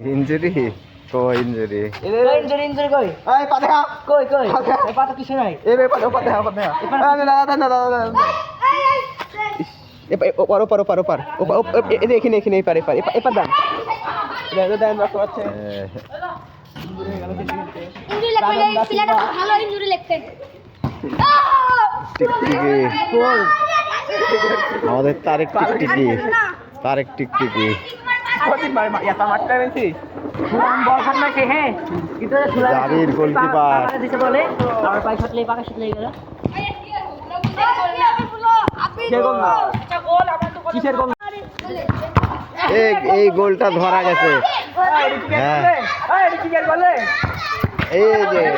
Injury কো injury injury injury কই এই পাতে হা কই কই. এই পাতা কিছু নাই এই বে পাতে পাতে হা পাতে হা না না না না না ওপার ওপার ওপার ওপার এখানে এখানে এই পারে পারে এপার দাম ভালো ইঞ্জুরি আমাদের তারেক টিকটিকি। তারেক টিকটিকি। হ্যাঁ জাবির এই এই গোলটা ধরা গেছে হ্যাঁ এই গোলে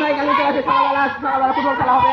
ভাই কালকে আছে সকালবেলা সকালবেলা ফুটবল খেলা হবে।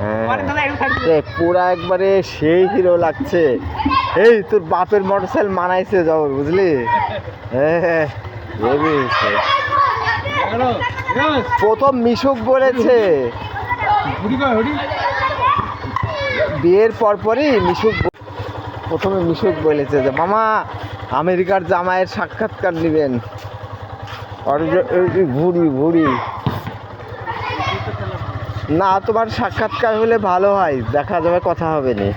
হ্যাঁ। পুরা একবারে সেই হিরো লাগছে। এই তোর বাপের মোটরসাইকেল মানাইছে যাও বুঝলি? হ্যাঁ প্রথম মিশুক বলেছে। বিয়ের পরপরই মিশুক প্রথমে মিশুক বলেছে যে মামা আমেরিকার জামাইয়ের সাক্ষাৎকার নেবেন। আর ভুড়ি ভুড়ি। না তোমার সাক্ষাৎকার হলে ভালো হয় দেখা যাবে কথা হবে না।